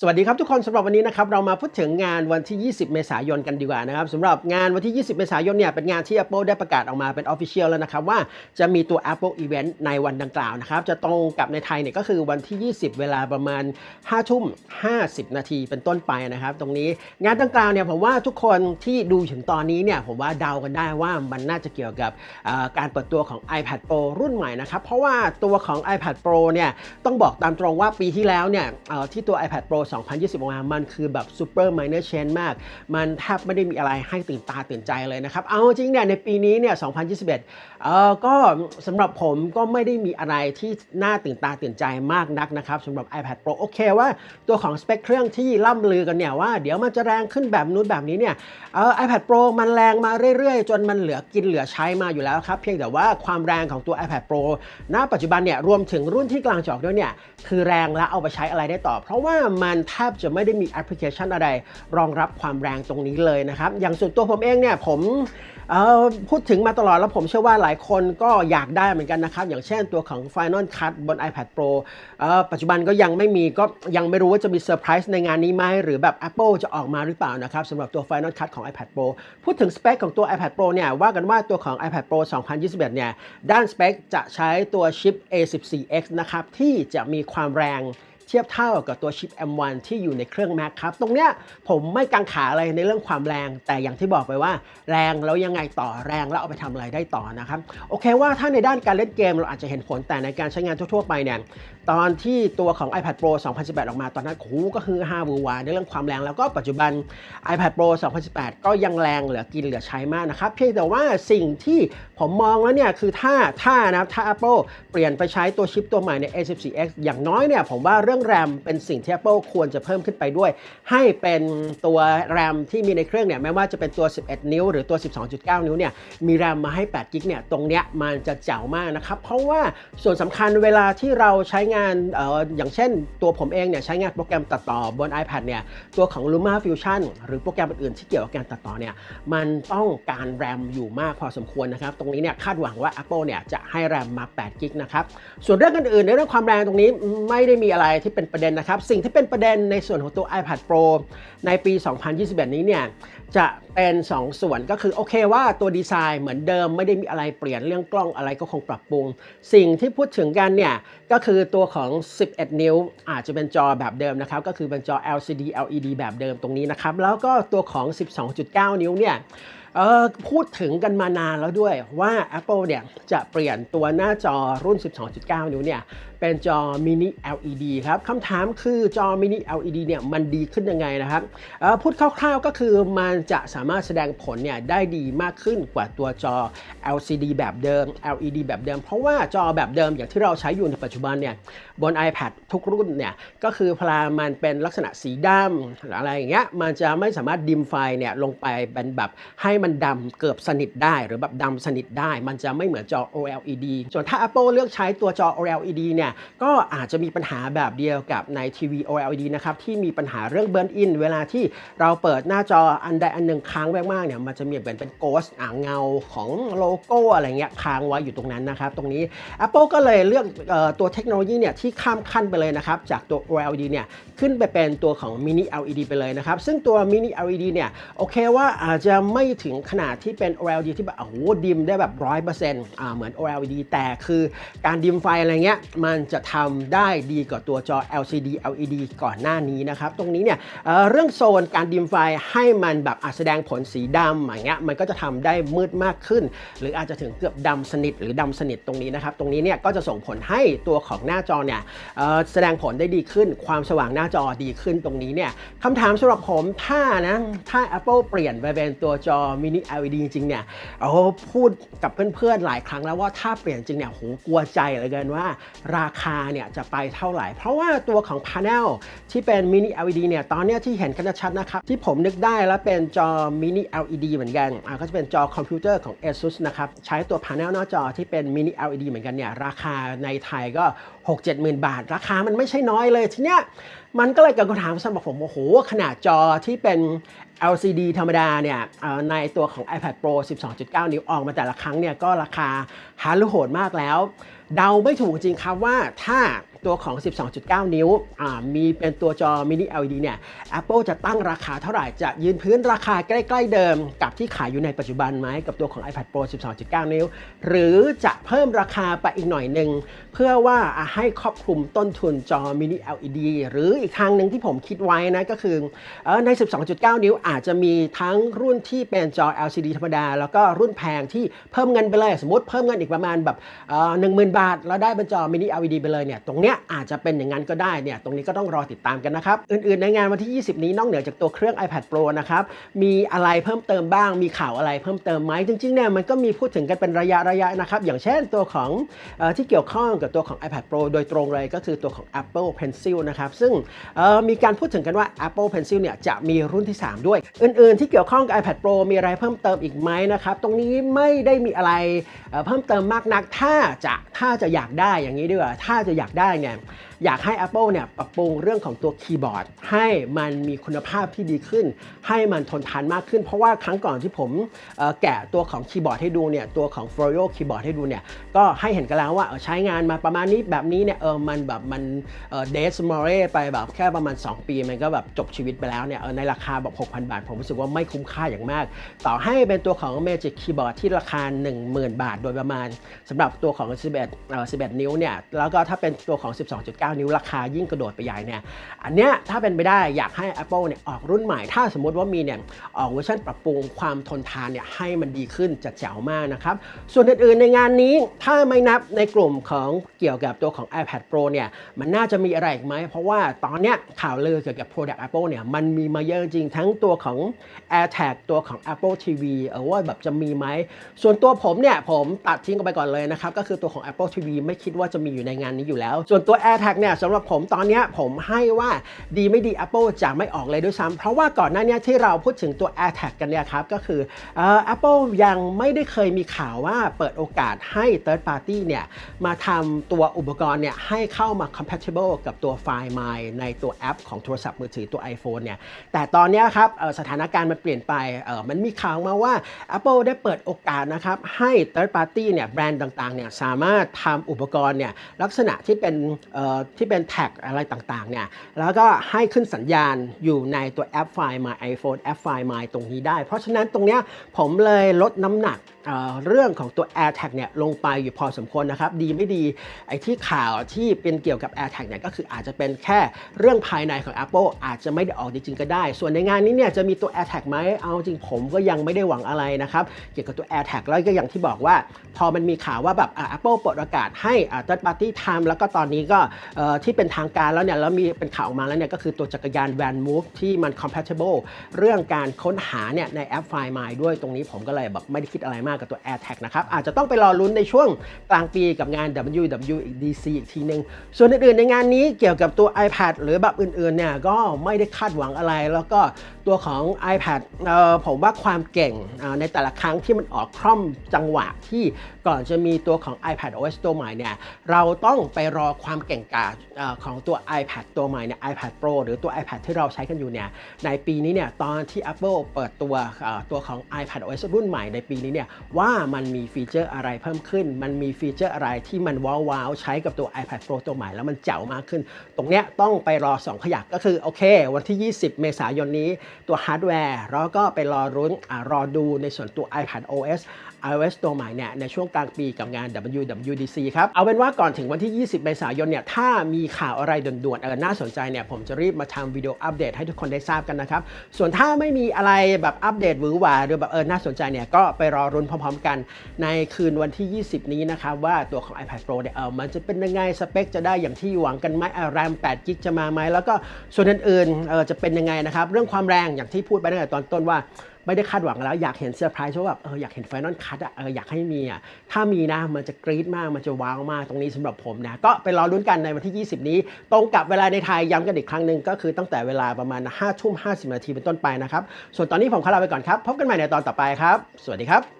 สวัสดีครับทุกคนสำหรับวันนี้นะครับเรามาพูดถึงงานวันที่ 20 เมษายนกันดีกว่านะครับสำหรับงานวันที่ 20 เมษายนเนี่ยเป็นงานที่ Apple ได้ประกาศออกมาเป็น Official แล้วนะครับว่าจะมีตัว Apple Event ในวันดังกล่าวนะครับจะตรงกับในไทยเนี่ยก็คือวันที่ 20 เวลาประมาณ 5 ทุ่ม 50 นาทีเป็นต้นไปนะครับตรงนี้งานดังกล่าวเนี่ยผมว่าทุกคนที่ดูถึงตอนนี้เนี่ยผมว่าเดากันได้ว่ามันน่าจะเกี่ยวกับการเปิดตัวของ iPad Pro รุ่นใหม่นะครับเพราะว่าตัวของ iPad Pro เนี่ยต้องบอกตามตรงว่าปีที่แล้วเนี่ยที่ตัว iPad Pro 2020 ออกมา มันคือแบบ super minor change มาก มันแทบไม่ได้มีอะไรให้ตื่นตาตื่นใจเลยนะครับ เอาจริงเนี่ยในปีนี้เนี่ย 2021 เอ่อ ก็สำหรับผมก็ไม่ได้มีอะไรที่น่าตื่นตาตื่นใจมากนักนะครับสำหรับ iPad Pro โอเคว่าตัวของสเปคเครื่องที่ล่ำลือกันเนี่ยว่าเดี๋ยวมันจะแรงขึ้นแบบนู้นแบบนี้เนี่ย เอ่อ iPad Pro มันแรงมาเรื่อยๆ จนมันเหลือกินเหลือใช้มาอยู่แล้วครับเพียงแต่ว่าความแรงของตัว iPad Pro ณ ปัจจุบันเนี่ยรวมถึงรุ่นที่กลางจอกด้วยเนี่ยคือแรงและเอาไปใช้อะไรได้ต่อ เพราะว่ามันแทบจะไม่ได้มีแอปพลิเคชันอะไร รองรับความแรงตรงนี้เลยนะครับ อย่างส่วนตัวผมเองเนี่ยผมพูดถึงมาตลอดแล้วผมเชื่อว่าหลายคนก็อยากได้เหมือนกันนะครับ อย่างเช่นตัวของ Final Cut บน iPad Pro ปัจจุบันก็ยังไม่มีก็ยังไม่รู้ว่าจะมีเซอร์ไพรส์ในงานนี้ไหมหรือแบบ Apple จะออกมาหรือเปล่านะครับสำหรับตัว Final Cut ของ iPad Pro พูดถึงสเปคของตัว iPad Pro เนี่ยว่ากันว่าตัวของ iPad Pro 2021 เนี่ยด้านสเปคจะใช้ตัวชิป A14X นะครับที่จะมีความแรง เทียบเท่ากับตัวชิป M1 ที่อยู่ในเครื่อง Mac ครับ ตรงเนี้ยผมไม่กังขาอะไรในเรื่องความแรง แต่อย่างที่บอกไปว่า แรงแล้วยังไงต่อแรงแล้วเอาไปทำอะไรได้ต่อนะครับโอเคว่าถ้าในด้านการเล่นเกมเราอาจจะเห็นผลแต่ในการใช้งานทั่วๆไปเนี่ยตอนที่ตัวของ iPad Pro 2018 ออกมาตอนนั้นโอ้ก็คือ5บูวาในเรื่องความแรงแล้วก็ปัจจุบัน iPad Pro 2018 ก็ยังแรงเหลือกินเหลือใช้มากนะครับเพียงแต่ว่าสิ่งที่ผมมองแล้วเนี่ยคือถ้าถ้านะถ้า Apple เปลี่ยนไปใช้ตัวชิปตัวใหม่ใน A14X อย่างน้อยเนี่ยผมว่าเรื่องแรมเป็นสิ่งที่ Apple ควรจะเพิ่มขึ้นไปด้วย ให้เป็นตัวแรมที่มีในเครื่องเนี่ยไม่ว่าจะเป็นตัว 11 นิ้ว หรือตัว 12.9 นิ้วเนี่ยมีแรมมาให้ 8 กิกเนี่ยตรงเนี้ยมันจะเจ๋วมากนะครับเพราะว่าส่วนสำคัญเวลาที่เราใช้งานเอออย่างเช่น ตัวผมเองเนี่ยใช้งานโปรแกรมตัดต่อบน iPad เนี่ยตัวของ Luma Fusion หรือโปรแกรมอื่นๆที่เกี่ยวกับการตัดต่อเนี่ยมันต้องการแรมอยู่มากพอสมควรนะครับตรงนี้เนี่ยคาดหวังว่า Apple เนี่ยจะให้แรมมา8กิกนะครับส่วนเรื่องอื่นๆในเรื่องความแรงตรงนี้ไม่ได้มีอะไรที่เป็นประเด็นนะครับ สิ่งที่เป็นประเด็นในส่วนของตัว iPad Pro ในปี 2021 นี้เนี่ยจะเป็น 2 ส่วนก็คือโอเคว่าตัวดีไซน์เหมือนเดิมไม่ได้มีอะไรเปลี่ยนเรื่องกล้องอะไรก็คงปรับปรุง สิ่งที่พูดถึงกันเนี่ยก็คือตัวของ 11 นิ้วอาจจะเป็นจอแบบเดิมนะครับก็คือเป็นจอ LCD LED แบบเดิมตรงนี้นะครับแล้วก็ตัวของ 12.9 นิ้วเนี่ยพูดถึงกันมานานแล้วด้วยว่า Apple เนี่ยจะเปลี่ยนตัวหน้าจอรุ่น 12.9 นิ้วเนี่ยเป็นจอมินิ LED ครับคำถามคือจอมินิ LED เนี่ยมันดีขึ้นยังไงนะครับออพูดคร่าวๆก็คือมันจะสามารถแสดงผลเนี่ยได้ดีมากขึ้นกว่าตัวจอ LCD แบบเดิม LED แบบเดิม เพราะว่าจอแบบเดิมอย่างที่เราใช้อยู่ในปัจจุบันเนี่ยบน iPad ทุกรุ่นเนี่ยก็คือพลามันเป็นลักษณะสีดำหรืออะไรอย่างเงี้ยมันจะไม่สามารถดิมไฟเนี่ยลงไปเป็นแบบให้มันดำเกือบสนิทได้ หรือแบบดำสนิทได้ มันจะไม่เหมือนจอ OLED ส่วนถ้า Apple เลือกใช้ตัวจอ OLED เนี่ยก็อาจจะมีปัญหาแบบเดียวกับในทีวี OLED นะครับที่มีปัญหาเรื่องเบิร์นอินเวลาที่เราเปิดหน้าจออันใดอันหนึ่งค้างมากๆเนี่ยมันจะมีเหมือนเป็นโกสอ่างเงาของโลโก้อะไรเงี้ยค้างไว้อยู่ตรงนั้นนะครับ ตรงนี้ Apple ก็เลยเลือกออตัวเทคโนโลยีเนี่ยที่ข้ามขั้นไปเลยนะครับจากตัว OLED เนี่ยขึ้นไปเป็นตัวของ Mini LED ไปเลยนะครับซึ่งตัว Mini LED เนี่ยโอเคว่าอาจจะไม่ถึงขนาดที่เป็น OLED ที่แบบโอ้โหดิมได้แบบ100%อ่าเหมือน OLED แต่คือการดิมไฟอะไรเงี้ยมันจะทำได้ดีกว่าตัวจอ LCD LED ก่อนหน้านี้นะครับ ตรงนี้เนี่ยเเรื่องโซนการดิมไฟให้มันแบบแสดงผลสีดำอย่างเงี้ยมันก็จะทำได้มืดมากขึ้น หรืออาจจะถึงเกือบดำสนิทหรือดำสนิทตรงนี้นะครับ ตรงนี้เนี่ยก็จะส่งผลให้ตัวของหน้าจอเนี่ยแสดงผลได้ดีขึ้น ความสว่างหน้าจอดีขึ้นตรงนี้เนี่ยคำถามสำหรับผมถ้านะถ้า Apple เปลี่ยนไปเป็นตัวจอ Mini LED จริงๆเนี่ยเอาพูดกับเพื่อนๆหลายครั้งแล้วว่าถ้าเปลี่ยนจริงเนี่ยโหกลัวใจเหลือเกินว่า ราคาเนี่ยจะไปเท่าไหร่ เพราะว่าตัวของ Panel ที่เป็น Mini LED เนี่ยตอนเนี้ยที่เห็นกันชัดนะครับ ที่ผมนึกได้แล้วเป็นจอ Mini LED เหมือนกันอ่าก็จะเป็นจอคอมพิวเตอร์ของ ASUS นะครับใช้ตัว Panel หน้าจอที่เป็น Mini LED เหมือนกันเนี่ยราคาในไทยก็ 6 7หมื่นบาท ราคามันไม่ใช่น้อยเลยทีเนี้ยมันก็เลยเกิดคำถามสำหรับผมโอ้โหขนาดจอที่เป็น LCD ธรรมดาเนี่ยในตัวของ iPad Pro 12.9 นิ้วออกมาแต่ละครั้งเนี่ยก็ราคาหาลุโหดมากแล้ว เดาไม่ถูกจริงครับว่าถ้า ตัวของ 12.9 นิ้วอ่ามีเป็นตัวจอมินิ LED เนี่ย Apple จะตั้งราคาเท่าไหร่ จะยืนพื้นราคาใกล้ ๆ เดิม กับที่ขายอยู่ในปัจจุบันไหมกับตัวของ iPad Pro 12.9 นิ้ว หรือจะเพิ่มราคาไปอีกหน่อยหนึ่ง เพื่อว่าให้ครอบคลุมต้นทุนจอมินิ LED หรืออีกทางหนึ่งที่ผมคิดไว้นะก็คือเออใน 12.9 นิ้วอาจจะมีทั้งรุ่นที่เป็นจอ LCD ธรรมดา แล้วก็รุ่นแพงที่เพิ่มเงินไปเลย สมมติเพิ่มเงินอีกประมาณแบบหนึ่งหมื่นบาท แล้วได้เป็นจอมินิ LED ไปเลยเนี่ยตรงเนี้ยอาจจะเป็นอย่างนั้นก็ได้เนี่ยตรงนี้ก็ต้องรอติดตามกันนะครับ อื่นๆในงานวันที่ 20 นี้นอกเหนือจากตัวเครื่อง iPad Pro นะครับมีอะไรเพิ่มเติมบ้าง มีข่าวอะไรเพิ่มเติมไหมจริงๆเนี่ยมันก็มีพูดถึงกันเป็นระยะระยะๆนะครับอย่างเช่นตัวของอที่เกี่ยวข้องกับตัวของ iPad Pro โดยตรงเลยก็คือตัวของ Apple Pencil นะครับซึ่งมีการพูดถึงกันว่า Apple Pencil เนี่ยจะมีรุ่นที่ 3 ด้วย อื่นๆ ที่เกี่ยวข้องกับ iPad Pro มีอะไรเพิ่มเติมอีกไหมนะครับตรงนี้ไม่ได้มีอะไรเอ่อเพิ่มเติมมากนักถ้าจะถ้าจะอยากได้อย่างนี้ดีกว่าถ้าจะอยากได้เนี่ยอยากให้ Apple เนี่ยปรับปรุงเรื่องของตัวคีย์บอร์ด ให้มันมีคุณภาพที่ดีขึ้น ให้มันทนทานมากขึ้น เพราะว่าครั้งก่อนที่ผมแกะตัวของคีย์บอร์ดให้ดูเนี่ยตัวของ f l o r i o คีย์บอร์ดให้ดูเนี่ยก็ให้เห็นกันแล้วว่าใช้งานมาประมาณนี้แบบนี้เนี่ยเออมันแบบมันเดสมอร์เรไปแบบแค่ประมาณ 2 ปี มันก็แบบจบชีวิตไปแล้วเนี่ยในราคาแบบ6,000 บาท ผมรู้สึกว่าไม่คุ้มค่าอย่างมาก ต่อให้เป็นตัวของ Magic Keyboard ที่ราคา 10,000 บาท โดยประมาณสำหรับตัวของ 11เอ่อ11 นิ้วเนี่ยแล้วก็ถ้าเป็นตัวของ12.9 นิ้วราคายิ่งกระโดดไปใหญ่เนี่ยอันเนี้ยถ้าเป็นไปได้อยากให้ Apple เนี่ยออกรุ่นใหม่ ถ้าสมมติว่ามีเนี่ยออกเวอร์ชันปรับปรุงความทนทานเนี่ยให้มันดีขึ้นจะแจ๋วมากนะครับ ส่วนอื่นๆในงานนี้ถ้าไม่นับในกลุ่มของเกี่ยวกับตัวของ iPad Pro เนี่ยมันน่าจะมีอะไรอีกไหม เพราะว่าตอนเนี้ยข่าวลือเกี่ยวกับ Product Apple เนี่ยมันมีมาเยอะจริงทั้งตัวของ AirTag ตัวของ Apple TV เออว่าแบบจะมีไหม ส่วนตัวผมเนี่ยผมตัดทิ้งออกไปก่อนเลยนะครับก็คือตัวของ Apple TV ไม่คิดว่าจะมีอยู่ในงานนี้อยู่แล้วส่วนตัว AirTag เนี่ยสำหรับผมตอนนี้ผมให้ว่าดีไม่ดี Apple จะไม่ออกเลยด้วยซ้ำเพราะว่าก่อนหน้านี้ที่เราพูดถึงตัว AirTag กันเนี่ยครับก็คืออ Apple ยังไม่ได้เคยมีข่าวว่าเปิดโอกาสให้ Third Party เนี่ยมาทำตัวอุปกรณ์เนี่ยให้เข้ามา compatible กับตัว Find My ในตัวแอปของโทรศัพท์มือถือตัว iPhone เนี่ยแต่ตอนนี้ครับสถานการณ์มันเปลี่ยนไปมันมีข่าวมาว่า Apple ได้เปิดโอกาสนะครับให้ Third Party เนี่ยแบรนด์ต่างๆเนี่ยสามารถทำอุปกรณ์เนี่ยลักษณะที่เป็นที่เป็นแท็กอะไรต่างๆเนี่ยแล้วก็ให้ขึ้นสัญญาณอยู่ในตัวแอปไฟล์ My iPhone แอปไฟล์ My ตรงนี้ได้ เพราะฉะนั้นตรงเนี้ยผมเลยลดน้ำหนักเเรื่องของตัว AirTag เนี่ยลงไปอยู่พอสมควรนะครับ ดีไม่ดีไอ้ที่ข่าวที่เป็นเกี่ยวกับ AirTag เนี่ยก็คืออาจจะเป็นแค่เรื่องภายในของ Apple อาจจะไม่ได้ออกจริงๆก็ได้ ส่วนในงานนี้เนี่ยจะมีตัว AirTag ไหมเอาจริงผมก็ยังไม่ได้หวังอะไรนะครับ เกี่ยวกับตัว AirTag แล้วก็อย่างที่บอกว่า พอมันมีข่าวว่าแบบอะ Apple เปิดโอกาสให้ third party ทำแล้วก็ตอนนี้ก็ที่เป็นทางการแล้วเนี่ยแล้วมีเป็นข่าวออกมาแล้วเนี่ยก็คือตัวจักรยาน Van Move ที่มัน compatible เรื่องการค้นหาเนี่ยในแอป Find My ด้วยตรงนี้ผมก็เลยแบบไม่ได้คิดอะไรมากกับตัว AirTag นะครับ อาจจะต้องไปรอลุ้นในช่วงกลางปีกับงาน WWDC อีกทีนึง ส่วนอื่นๆในงานนี้เกี่ยวกับตัว iPad หรือแบบอื่นๆเนี่ยก็ไม่ได้คาดหวังอะไร แล้วก็ตัวของ iPad ผมว่าความเก่งในแต่ละครั้งที่มันออกคล่อมจังหวะที่ก่อนจะมีตัวของ iPad OS ตัวใหม่เนี่ยเราต้องไปรอความความเก่งกาจของตัว iPad ตัวใหม่เนี่ย iPad Pro หรือตัว iPad ที่เราใช้กันอยู่เนี่ยในปีนี้เนี่ยตอนที่ Apple เปิดตัวตัวของ iPad OS รุ่นใหม่ในปีนี้เนี่ยว่ามันมีฟีเจอร์อะไรเพิ่มขึ้น มันมีฟีเจอร์อะไรที่มันว้าวๆใช้กับตัว iPad Pro ตัวใหม่แล้วมันเจ๋วมากขึ้น ตรงเนี้ยต้องไปรอ 2 ขยักก็คือโอเค วันที่ 20 เมษายนนี้ตัวฮาร์ดแวร์แล้วก็ไปรอรุ้นอรอดูในส่วนตัว iPad OS iOS ตัวใหม่เนี่ยในช่วงกลางปีกับงาน WWDC ครับเอาเป็นว่าก่อนถึงวันที่ 20 เมษายนเนี่ยถ้ามีข่าวอะไรด่วนๆเออน่าสนใจเนี่ยผมจะรีบมาทำวิดีโออัปเดตให้ทุกคนได้ทราบกันนะครับ ส่วนถ้าไม่มีอะไรแบบอัปเดตหวือหวาหรือแบบเออน่าสนใจเนี่ยก็ไปรอรุ้นพร้อมๆกันในคืนวันที่ 20 นี้นะครับว่าตัวของ iPad Pro เนี่ยเออมันจะเป็นยังไงสเปคจะได้อย่างที่หวังกันไหมแรม8กิกจะมาไหมแล้วก็ส่วนอื่นๆเออจะเป็นยังไงนะครับเรื่องความแรงอย่างที่พูดไปตั้งแต่ตอนต้นว่าไม่ได้คาดหวังแล้ว อยากเห็นเซอร์ไพรส์ว่าแบบเอออยากเห็นไฟนอลคัทอะเอออยากให้มีอะถ้ามีนะมันจะกรี๊ดมากมันจะว้าวมากตรงนี้สำหรับผมนะก็ไปรอลุ้นกันในวันที่ 20 นี้ ตรงกับเวลาในไทยย้ำกันอีกครั้งหนึ่งก็คือตั้งแต่เวลาประมาณ5ทุ่ม50นาทีเป็นต้นไปนะครับส่วนตอนนี้ผมขอลาไปก่อนครับพบกันใหม่ในตอนต่อไปครับ สวัสดีครับ